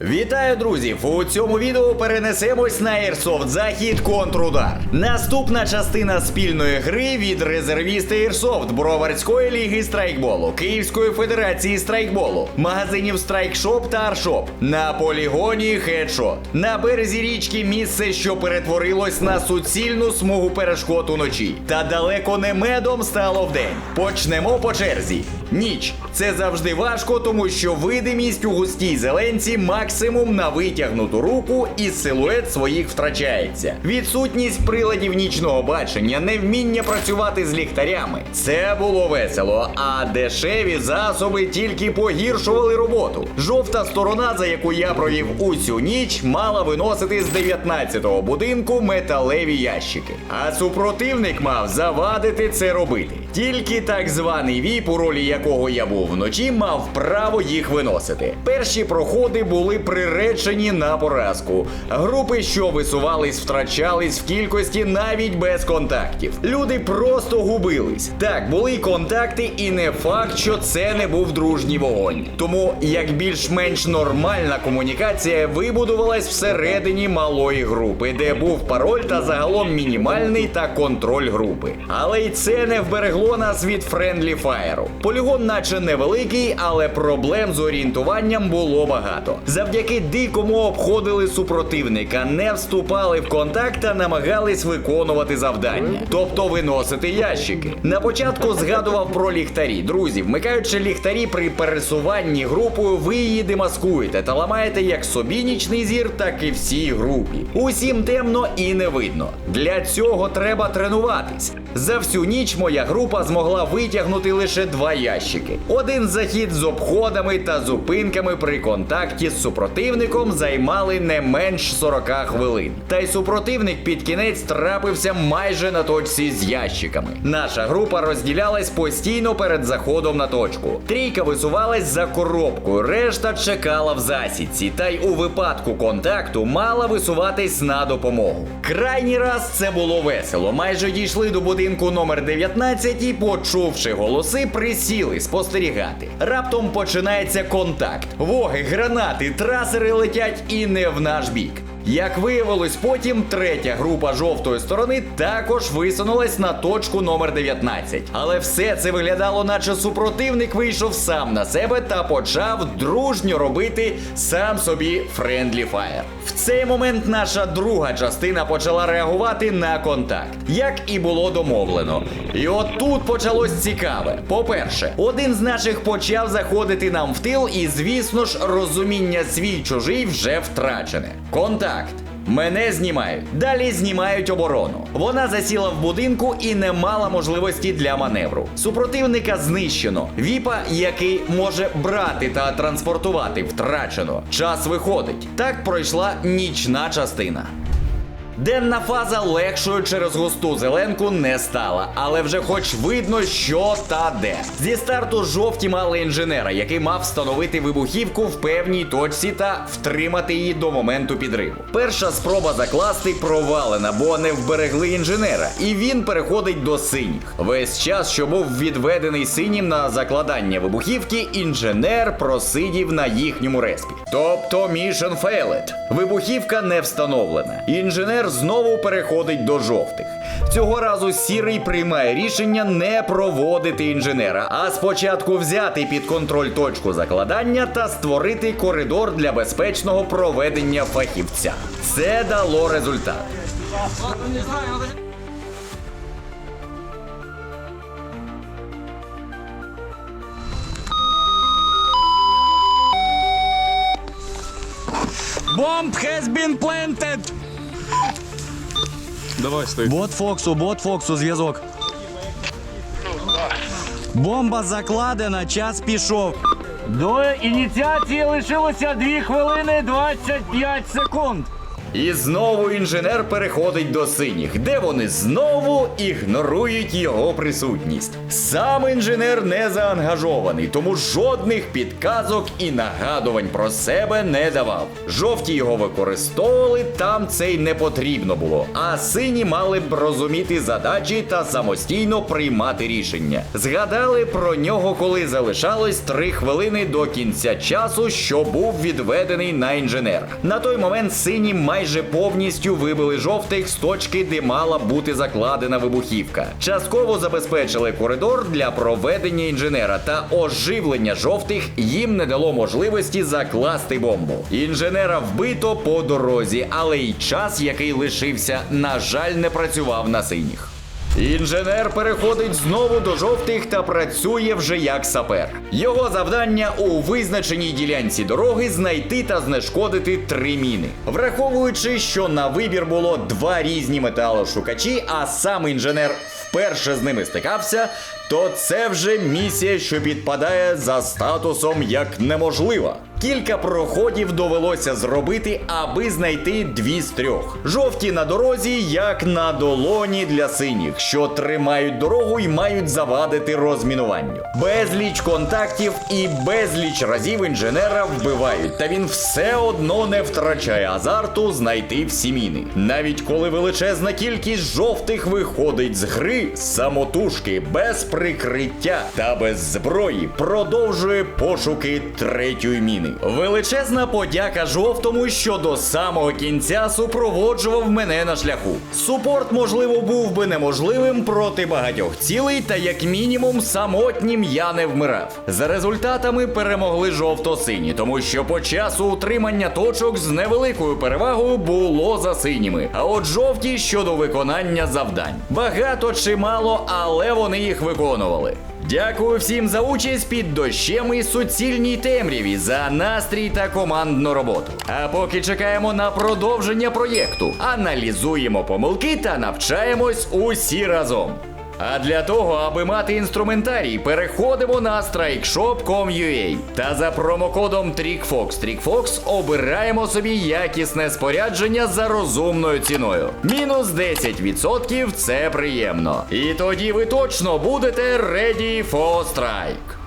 Вітаю, друзів! У цьому відео перенесемось на Airsoft Захід Контрудар. Наступна частина спільної гри від резервіста Airsoft, Броварської ліги страйкболу, Київської федерації страйкболу, магазинів Страйкшоп та Аршоп, на полігоні Хедшот. На березі річки місце, що перетворилось на суцільну смугу перешкод уночі. Та далеко не медом стало вдень. Почнемо по черзі. Ніч це завжди важко, тому що видимість у густій зеленці максимум на витягнуту руку і силует своїх втрачається. Відсутність приладів нічного бачення, невміння працювати з ліхтарями. Це було весело, а дешеві засоби тільки погіршували роботу. Жовта сторона, за яку я провів усю ніч, мала виносити з 19-го будинку металеві ящики. А супротивник мав завадити це робити. Тільки так званий віп, у ролі якого я був вночі, мав право їх виносити. Перші проходи були приречені на поразку. Групи, що висувались, втрачались в кількості навіть без контактів. Люди просто губились. Так, були контакти, і не факт, що це не був дружній вогонь. Тому як більш-менш нормальна комунікація вибудувалась всередині малої групи, де був пароль та загалом мінімальний та контроль групи. Але й це не вберегло нас від френдлі фаєру. Полігон, наче невеликий, але проблем з орієнтуванням було багато. Завдяки дикому обходили супротивника, не вступали в контакт та намагались виконувати завдання, тобто виносити ящики. На початку згадував про ліхтарі. Друзі, вмикаючи ліхтарі при пересуванні групою, ви її демаскуєте та ламаєте як собі нічний зір, так і всій групі. Усім темно і не видно. Для цього треба тренуватись. За всю ніч моя група змогла витягнути лише два ящики. Один захід з обходами та зупинками при контакті з супротивником займали не менш 40 хвилин. Та й супротивник під кінець трапився майже на точці з ящиками. Наша група розділялась постійно перед заходом на точку. Трійка висувалась за коробкою, решта чекала в засідці, та й у випадку контакту мала висуватись на допомогу. Крайній раз це було весело. Майже дійшли до будинку номер 19 і, почувши голоси, присіли спостерігати. Раптом починається контакт. Воги, гранати, трасери летять і не в наш бік. Як виявилось, потім третя група жовтої сторони також висунулась на точку номер 19. Але все це виглядало, наче супротивник вийшов сам на себе та почав дружньо робити сам собі френдлі фаєр. В цей момент наша друга частина почала реагувати на контакт, як і було домовлено. І от тут почалось цікаве. По-перше, один з наших почав заходити нам в тил, і звісно ж, розуміння свій чужий вже втрачене. Контакт. Мене знімають. Далі знімають оборону. Вона засіла в будинку і не мала можливості для маневру. Супротивника знищено. Віпа, який може брати та транспортувати, втрачено. Час виходить. Так пройшла нічна частина. Денна фаза легшою через густу зеленку не стала, але вже хоч видно, що та де. Зі старту жовті мали інженера, який мав встановити вибухівку в певній точці та втримати її до моменту підриву. Перша спроба закласти провалена, бо не вберегли інженера, і він переходить до синіх. Весь час, що був відведений синім на закладання вибухівки, інженер просидів на їхньому респі. Тобто mission failed. Вибухівка не встановлена. Інженер знову переходить до жовтих. Цього разу сірий приймає рішення не проводити інженера, а спочатку взяти під контроль точку закладання та створити коридор для безпечного проведення фахівця. Це дало результат. Bomb has been planted! Давай стой. Бот Фоксу, бот Фоксу, зв'язок. Бомба закладена, час пішов. До ініціації лишилося 2 хвилини 25 секунд. І знову інженер переходить до синіх, де вони знову ігнорують його присутність. Сам інженер не заангажований, тому жодних підказок і нагадувань про себе не давав. Жовті його використовували, там це й не потрібно було. А сині мали б розуміти задачі та самостійно приймати рішення. Згадали про нього, коли залишалось три хвилини до кінця часу, що був відведений на інженера. На той момент сині майже повністю вибили жовтих з точки, де мала бути закладена вибухівка. Частково забезпечили коридор для проведення інженера та оживлення жовтих їм не дало можливості закласти бомбу. Інженера вбито по дорозі, але й час, який лишився, на жаль, не працював на синіх. Інженер переходить знову до жовтих та працює вже як сапер. Його завдання у визначеній ділянці дороги знайти та знешкодити три міни. Враховуючи, що на вибір було два різні металошукачі, а сам інженер вперше з ними стикався, то це вже місія, що підпадає за статусом як неможлива. Кілька проходів довелося зробити, аби знайти дві з трьох. Жовті на дорозі, як на долоні для синіх, що тримають дорогу і мають завадити розмінуванню. Безліч контактів і безліч разів інженера вбивають, та він все одно не втрачає азарту знайти всі міни. Навіть коли величезна кількість жовтих виходить з гри самотужки без прикриття та без зброї, продовжує пошуки третьої міни. Величезна подяка жовтому, що до самого кінця супроводжував мене на шляху. Супорт, можливо, був би неможливим проти багатьох цілей, та як мінімум самотнім я не вмирав. За результатами перемогли жовто-сині, тому що по часу утримання точок з невеликою перевагою було за синіми. А от жовті щодо виконання завдань. Багато чи мало, але вони їх виконували. Дякую всім за участь під дощем і суцільній темряві за настрій та командну роботу. А поки чекаємо на продовження проєкту, аналізуємо помилки та навчаємось усі разом. А для того, аби мати інструментарій, переходимо на strikeshop.com.ua та за промокодом TRICKFOX TRICKFOX обираємо собі якісне спорядження за розумною ціною. Мінус 10% це приємно. І тоді ви точно будете ready for strike.